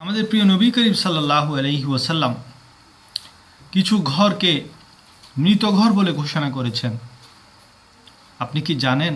আমাদের প্রিয় নবী করিম সাল্লাহ আলহি ওসাল্লাম কিছু ঘরকে মৃত ঘর বলে ঘোষণা করেছেন। আপনি কি জানেন?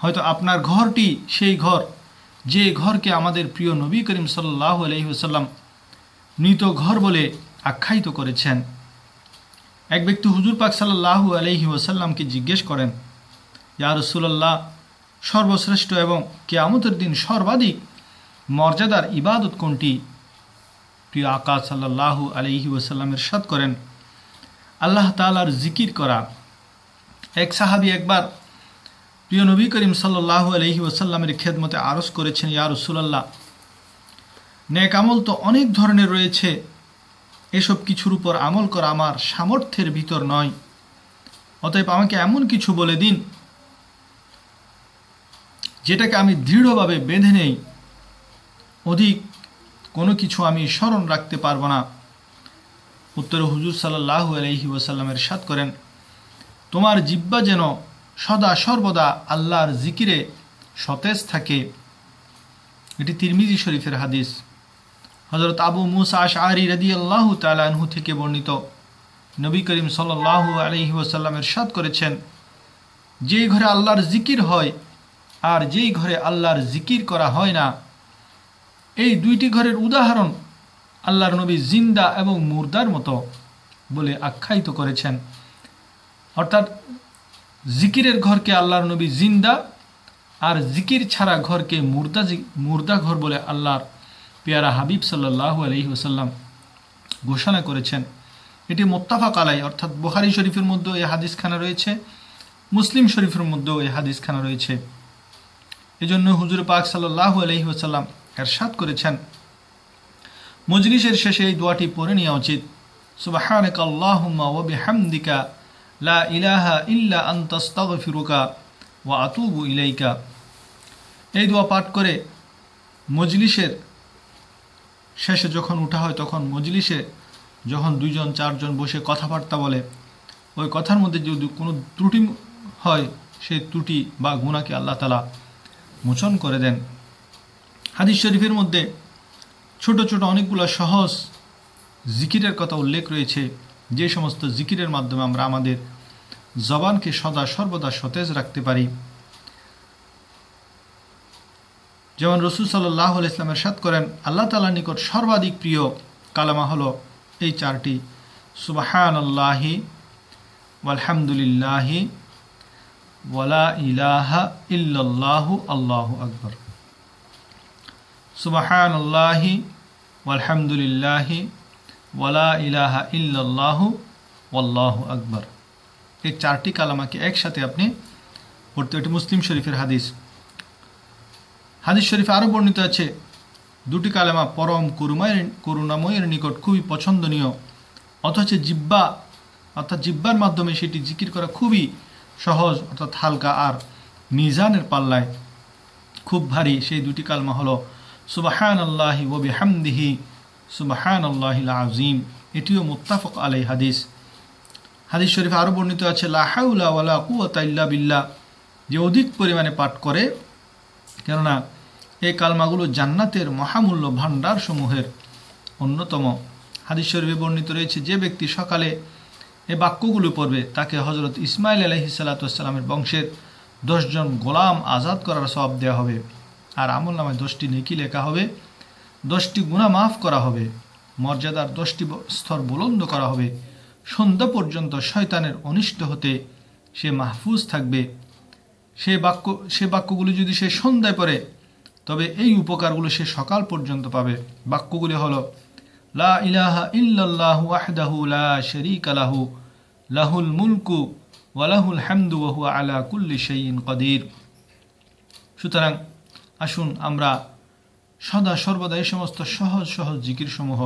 হয়তো আপনার ঘরটি সেই ঘর, যে ঘরকে আমাদের প্রিয় নবী করিম সাল্লাহ আলহি ওসাল্লাম মৃত ঘর বলে আখ্যায়িত করেছেন। এক ব্যক্তি হুজুর পাক সাল্লাহ আলহি ওসাল্লামকে জিজ্ঞেস করেন, ইয়া রসুল্লাহ সর্বশ্রেষ্ঠ এবং কেয়ামতের দিন সর্বাধিক মর্যাদার ইবাদত কোনটি? প্রিয় আকা সাল্লাহ আলহি ওসাল্লামের সাদ করেন, আল্লাহ তালার জিকির করা। এক সাহাবি একবার প্রিয় নবী করিম সাল্লাহ আলহি ওসাল্লামের খেদমতে আরস করেছেন, ইয়া রসুলাল্লাহ, নেক আমল তো অনেক ধরনের রয়েছে। এসব কিছুর উপর আমল করা আমার সামর্থ্যের ভিতর নয়। অতএব আমাকে এমন কিছু বলে দিন, যেটাকে আমি দৃঢ়ভাবে বেঁধে নেই। অধিক কোনো কিছু আমি স্মরণ রাখতে পারব না। উত্তরে হুজুর সাল্লাহ আলহি ওসাল্লামের সাত করেন, তোমার জিব্বা যেন সদা সর্বদা আল্লাহর জিকিরে সতেজ থাকে। এটি তিরমিজি শরীফের হাদিস। হজরত আবু মুসা আশআরি রদি আল্লাহ তালাহু থেকে বর্ণিত। নবী করিম সাল্লাহ আলহি ওসাল্লামের সাত করেছেন যেই ঘরে আল্লাহর জিকির হয়, আর যেই ঘরে আল্লাহর জিকির করা হয় না এই দুইটি ঘরের উদাহরণ আল্লাহর নবী জিন্দা এবং মুর্দার মতো বলে আখ্যায়িত করেছেন। অর্থাৎ জিকিরের ঘরকে আল্লাহর নবী জিন্দা আর জিকির ছাড়া ঘরকে মুর্দা মুর্দা ঘর বলে আল্লাহর পেয়ারা হাবিব সাল্লাহ আলহি ওসাল্লাম ঘোষণা করেছেন। এটি মোত্তাফাক আলাই অর্থাৎ বুহারি শরীফের মধ্যেও এই হাদিসখানা রয়েছে, মুসলিম শরীফের মধ্যেও এই হাদিসখানা রয়েছে। এজন্য হুজুর পাক সাল্লাহ আলহি ওসাল্লাম এরশাদ করেছেন। মজলিসের শেষে এই দোয়াটি পড়ে নেওয়া উচিত। সুবাহানক আল্লাহুম্মা ওয়া বিহামদিকা লা ইলাহা ইল্লা আনতা আস্তাগফিরুকা ওয়া আতুবু ইলাইকা। এই দোয়া পাঠ করে মজলিসের শেষে যখন উঠা হয়, তখন মজলিসে যখন দুইজন, চারজন বসে কথাবার্তা বলে, ওই কথার মধ্যে যদি কোনো ত্রুটি হয়, সেই ত্রুটি বা গুণাকে আল্লাহ তালা মোচন করে দেন। হাদিস শরীফের মধ্যে ছোট ছোট অনেকগুলো সহজ জিকিরের কথা উল্লেখ রয়েছে। যে সমস্ত জিকিরের মাধ্যমে আমরা আমাদের জবানকে সদা সর্বদা সতেজ রাখতে পারি। যেমন রসুল সাল্লাহ ইসলামের সাত করেন, আল্লাহ তালার নিকট সর্বাধিক প্রিয় কালামা হলো এই চারটি সুবাহান আল্লাহি আলহামদুলিল্লাহি ওয়ালা ইলাহা ইল্লাল্লাহু আল্লাহু আকবর। সুবাহান আল্লাহি আলহামদুলিল্লাহি ওয়ালা ইলাহা ইল্লাল্লাহু আল্লাহু আকবর। এই চারটি কালামাকে একসাথে আপনি পড়তে এটি মুসলিম শরীফের হাদিস। হাদিস শরীফে আরও বর্ণিত আছে, দুটি কালেমা পরম করুমায়ের করুণাময়ের নিকট খুবই পছন্দনীয়। অথচ জিব্বা, অর্থাৎ জিব্বার মাধ্যমে সেটি জিকির করা খুবই সহজ, অর্থাৎ হালকা আর মিজানের পাল্লায় খুব ভারী। সেই দুটি কালমা হলো সুবাহান আল্লাহি ওবি হামদিহি সুবাহান আল্লাহিল আজিম এটিও মুত্তাফক আলাই হাদিস। হাদিস শরীফ আরও বর্ণিত আছে লাহাউলা ওয়ালা কুয়াতা ইল্লা বিল্লাহ। যে অধিক পরিমাণে পাঠ করে, কেননা এই কালমাগুলো জান্নাতের মহামূল্য ভাণ্ডার সমূহের অন্যতম। হাদিস শরীফে বর্ণিত রয়েছে, যে ব্যক্তি সকালে এই বাক্যগুলো পড়বে, তাকে হজরত ইসমাইল আলহি সাল্লাতামের বংশের দশজন গোলাম আজাদ করার সব দেওয়া হবে। আর আমল নামায় দশটি নেকি লেখা হবে, দশটি গুণা মাফ করা হবে, মর্যাদার দশটি স্তর বুলন্দ করা হবে, সন্ধ্যা পর্যন্ত শয়তানের অনিষ্ট হতে সে মাহফুজ থাকবে। সে বাক্য, সে বাক্যগুলি যদি সে সন্ধ্যায় পড়ে, তবে এই উপকারগুলো সে সকাল পর্যন্ত পাবে। বাক্যগুলি হলো, লা ইলাহা ইল্লাল্লাহু ওয়াহদাহু লা শারীকা লাহু, লাহুল মুলকু ওয়া লাহুল হামদু ওয়া হুয়া আলা কুল্লি শাইইন কাদির। সুতরাং আসুন আমরা সদা সর্বদা এই সমস্ত সহজ সহজ জিকির সমূহ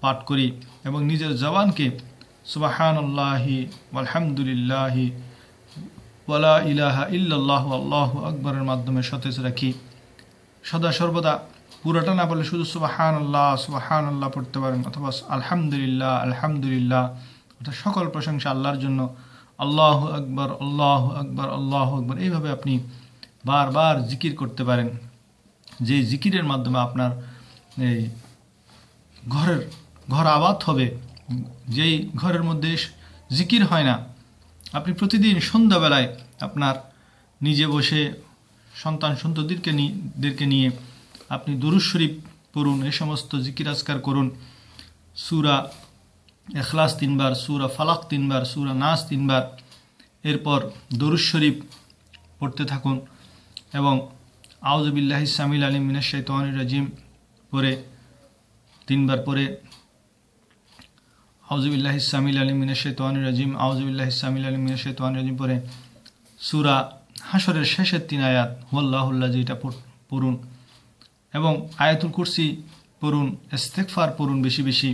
পাঠ করি এবং নিজের জবানকে সুবাহানল্লাহি আলহামদুলিল্লাহি ওয়ালা ইলাহা ইল্লাল্লাহু আল্লাহ আকবরের মাধ্যমে সতেজ রাখি। সদা সর্বদা পুরোটা না বলে শুধু সুবাহান আল্লাহ সুবাহান আল্লাহ পড়তে পারেন অথবা আলহামদুলিল্লাহ আলহামদুলিল্লাহ অর্থাৎ সকল প্রশংসা আল্লাহর জন্য। আল্লাহ আকবর আল্লাহ আকবর আল্লাহ আকবর। এইভাবে আপনি বারবার জিকির করতে পারেন। যে জিকিরের মাধ্যমে আপনার এই ঘরের, ঘর আবাদ হবে, যেই ঘরের মধ্যে জিকির হয় না, আপনি প্রতিদিন সন্ধ্যাবেলায় আপনার নিজে বসে সন্তান সন্ততিদেরকে নিদেরকে নিয়ে আপনি দুরুজ শরীফ পড়ুন, এ সমস্ত জিকির আজকার করুন। সুরা এখলাস তিনবার, সুরা ফালাক তিনবার, সুরা নাস তিনবার, এরপর দরুজ শরীফ পড়তে থাকুন। এবং আউজবিল্লাহ সামিল আলী মিনাশ শৈতান রাজিম পরে তিনবার পরে আউজবিল্লাহ সামিল আলী মিনাশ শৈতান রাজিম আউজবিল্লাহ সামিল আলী মিনাশ শৈতান রাজিম পরে সুরা হাসরের শেষের তিন আয়াত হুল্লাহুল্লাহ যেটা পড়ুন এবং আয়াতুল কুরসি পড়ুন ইস্তেকফার পড়ুন বেশি বেশি।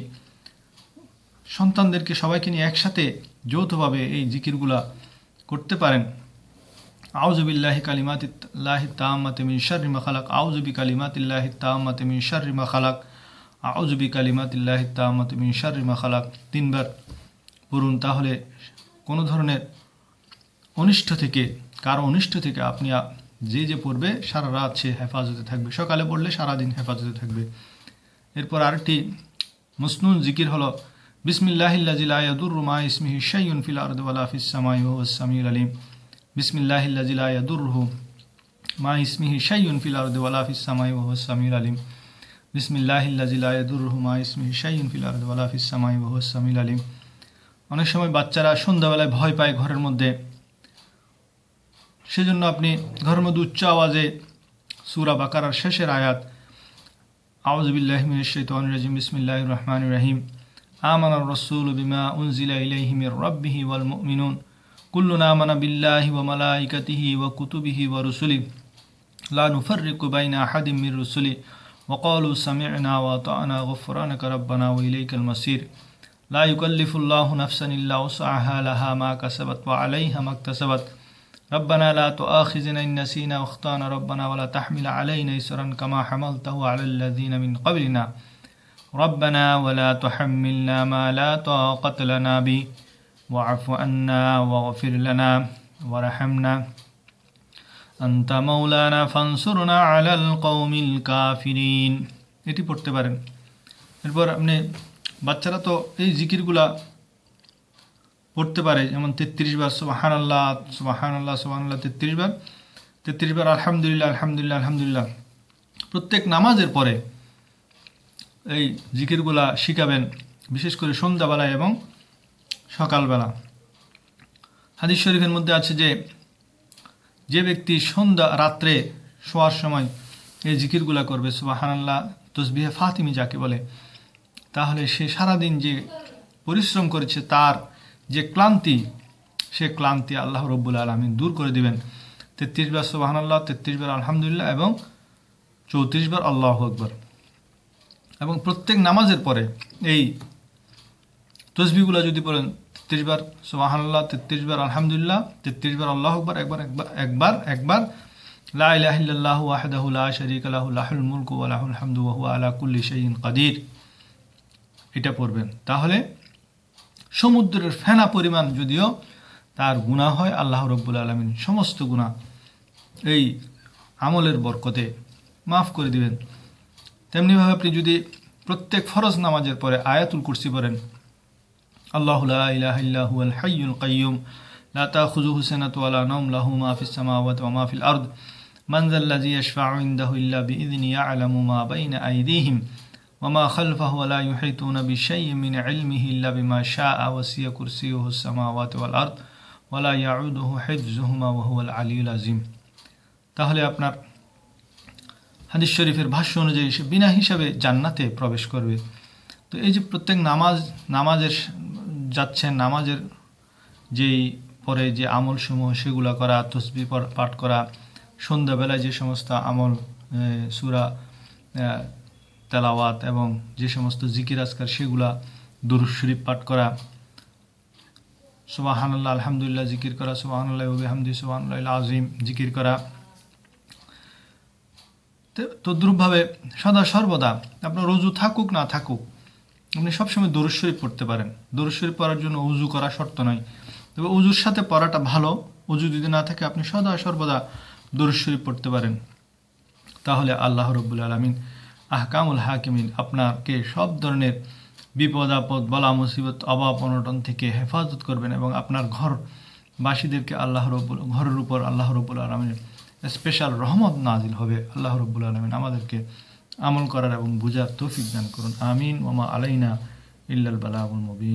সন্তানদেরকে সবাইকে নিয়ে একসাথে যৌথভাবে এই জিকিরগুলা করতে পারেন। আউজবিল্লাহি কালিমাতিল্লাহি তাম্মাতে মিন শাররি মা খালাক। আউজবি কালিমাতিল্লাহি তাম্মাতে মিন শাররি মা খালাক। আউজবি কালিমাতিল্লাহি তাম্মাতে মিন শাররি মা খালাক। তিনবার পড়ুন তাহলে কোনো ধরনের অনিষ্ট থেকে, কারও অনিষ্ট থেকে আপনি যে যে পড়বে, সারা রাত সে হেফাজতে থাকবে। সকালে পড়লে সারাদিন হেফাজতে থাকবে। এরপর আরেকটি মসনুন জিকির হলো বিসমিল্লাহিল্লাজিলায়াদুর মা ইসমিহি শাইউন ফিল আরদ ওয়ালা ফিস সামাই ওয়া সামিউল আলিম। বিসমিল্লাহ ইয়াদুরহু মা ইসমিহি শাইউন ফিল আরদি ওয়ালা ফিস সামাই ওয়া হুয়াস সামিউল আলিম। বিসমিল্লাহ ইয়াদুরহু মা ইসমিহি শাইউন ফিল আরদি ওয়ালা ফিস সামাই ওয়া হুয়াস সামিউল আলিম। অনেক সময় বাচ্চারা সন্ধ্যাবেলায় ভয় পায় ঘরের মধ্যে। সেজন্য আপনি ঘরের মধ্যে উচ্চ আওয়াজে সুরা বাকারার শেষের আয়াত আউজবিল্লাহমিন শৈতান রাজিম বিসমিল্লাহ রহমান রহিম। আমানার রসুল বিমা উনজিলা ইলাইহিমের রব্বিহি ওয়াল মুমিনুন। كلنا آمن بالله وملائكته وكتبه ورسله. لا نفرق بين أحد من رسله. وقالوا سمعنا وأطعنا. غفرانك ربنا وإليك المصير. لا يكلف الله نفسا إلا وسعها. لها ما كسبت وعليها ما اكتسبت. ربنا لا تؤاخذنا إن نسينا واخطأنا ربنا ولا تحمل علينا إسرا كما حملته على الذين من قبلنا. ربنا ولا تحملنا ما لا طاقة لنا به. واعف عنا واغفر لنا وارحمنا أنت مولانا فانصرنا على القوم الكافرين এটি পড়তে পারেন এরপর আপনি বাচ্চারা তো এই জিকিরগুলা পড়তে পারে যেমন তেত্রিশ বার সুবাহান আল্লাহ সুবাহান আল্লাহ সুবাহান আল্লাহ তেত্রিশ বার তেত্রিশ বার আলহামদুলিল্লাহ আলহামদুলিল্লাহ আলহামদুলিল্লাহ প্রত্যেক নামাজের পরে এই জিকিরগুলা শিখাবেন বিশেষ করে সন্ধ্যাবেলায় এবং সকালবেলা। হাদিস শরীফের মধ্যে আছে যে যে ব্যক্তি সন্ধ্যা, রাত্রে শোয়ার সময় এই জিকিরগুলা করবে, সুবাহানাল্লাহ, তসবিহে ফাতিমি যাকে বলে, তাহলে সে সারাদিন যে পরিশ্রম করেছে, তার যে ক্লান্তি, সে ক্লান্তি আল্লাহ রব্বুল আলমিন দূর করে দিবেন। তেত্রিশ বার সুবাহান আল্লাহ তেত্রিশ বার আলহামদুলিল্লাহ এবং চৌত্রিশ বার আল্লাহ আকবর। এবং প্রত্যেক নামাজের পরে এই তসবিগুলো যদি বলেন তেত্রিশ বার সুবাহান আল্লাহ তেত্রিশ বার, আলহামদুলিল্লাহ, তেত্রিশ বার, আল্লাহ একবার একবার একবার একবার, লা ইলাহিল্লাহ ওয়াহদাহু লা শরীক লাহু, লাহুল মুলকু আলা এটা পড়বেন। তাহলে সমুদ্রের ফেনা পরিমাণ যদিও তার গুণা হয়, আল্লাহ রব্বুল আলমিন সমস্ত গুণা এই আমলের বরকতে মাফ করে দিবেন। তেমনিভাবে আপনি যদি প্রত্যেক ফরজ নামাজের পরে আয়াতুল কুরসি পড়েন আল্লাহ ইলাহ হাইয়ুল কাইয়ুম لا تأخذه سنة ولا نوم له ما في السماوات وما في الأرض من ذا الذي يشفع عنده إلا بإذن يعلم ما بين أيديهم وما خلفه ولا يحيطون بشيء من علمه إلا بما شاء وسي كرسيه السماوات والأرض ولا يعوده حفظهما وهو العلي العظيم তাহলে আপনার হাদিস শরীফের ভাষ্য অনুযায়ী সে বিনা হিসাবে জান্নাতে প্রবেশ করবে তো এই যে প্রত্যেক নামাজ নামাজের যাচ্ছেন নামাজের যেই পরে যে আমল সমূহ সেগুলো করা, তসবি পাঠ করা, সন্ধ্যাবেলায় যে সমস্ত আমল সুরা তেলাওয়াত এবং যে সমস্ত জিকির আজকার, সেগুলা দুরুজ শরীফ পাঠ করা সুবাহান্লাহ আলহামদুলিল্লাহ জিকির করা সুবাহান্লাহ হামদি সুবাহান্লাহ আজিম জিকির করা। তদ্রুপভাবে সদা সর্বদা আপনার রজু থাকুক না থাকুক আপনি সবসময় দরুজ শরীফ পড়তে পারেন। দরুজ শরীফ পড়ার জন্য উজু করা শর্ত নয় তবে উজুর সাথে পড়াটা ভালো। উজু যদি না থাকে, আপনি সদা সর্বদা দরুজ শরীফ পড়তে পারেন। তাহলে আল্লাহ রব্বুল আলমিন আহকামুল হাকিমিন আপনাকে সব ধরনের বিপদ, আপদ, বলা, মুসিবত, অভাব, অনটন থেকে হেফাজত করবেন এবং আপনার ঘর বাসীদেরকে আল্লাহ রব্বুল, ঘরের উপর আল্লাহ রব্বুল আলমিনের স্পেশাল রহমত নাজিল হবে। আল্লাহ রব্বুল আলমিন আমাদেরকে আমল করার এবং বোঝার তৌফিক দান করুন। আমিন। ওমা আলাইনা ইল্লাল বালাগুল মুবিন।